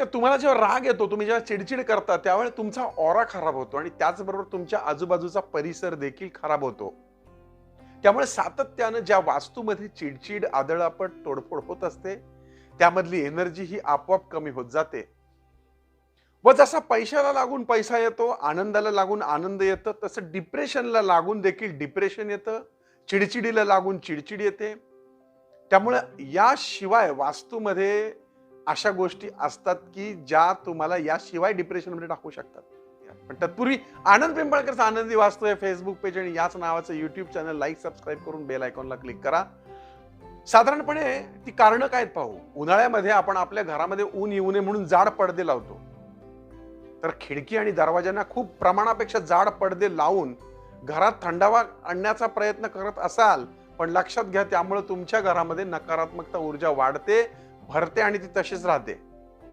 का तुम्हाला जेव्हा राग येतो तुम्ही जेव्हा चिडचिड करता त्यावेळेस तुमचा ऑरा खराब होतो आणि त्याचबरोबर तुमच्या आजूबाजूचा परिसर देखील खराब होतो. त्यामुळे सातत्यानं ज्या वास्तूमध्ये चिडचिड आदळापट तोडफोड होत असते त्यामधली एनर्जी ही आपोआप कमी होत जाते. व जसा पैशाला लागून पैसा येतो आनंदाला लागून आनंद येतं तसं डिप्रेशनला लागून देखील डिप्रेशन येतं चिडचिडीला लागून चिडचिड येते. त्यामुळे याशिवाय वास्तूमध्ये अशा गोष्टी असतात की ज्या तुम्हाला याशिवाय डिप्रेशनमध्ये टाकू शकतात. पण तत्पूर्वी आनंद पिंपळकरचा आनंदी वाचतोय फेसबुक पेज आणि याच नावाचं युट्यूब चॅनल लाईक सबस्क्राईब करून बेल आयकॉनला क्लिक करा. साधारणपणे ती कारणं काय आहेत पाहू? उन्हाळ्यामध्ये आपण आपल्या घरामध्ये ऊन येऊ नये म्हणून जाड पडदे लावतो. तर खिडकी आणि दरवाज्यांना खूप प्रमाणापेक्षा जाड पडदे लावून घरात थंडावा आणण्याचा प्रयत्न करत असाल पण लक्षात घ्या त्यामुळे तुमच्या घरामध्ये नकारात्मकता ऊर्जा वाढते. भरते आणि ती तशीच राहते.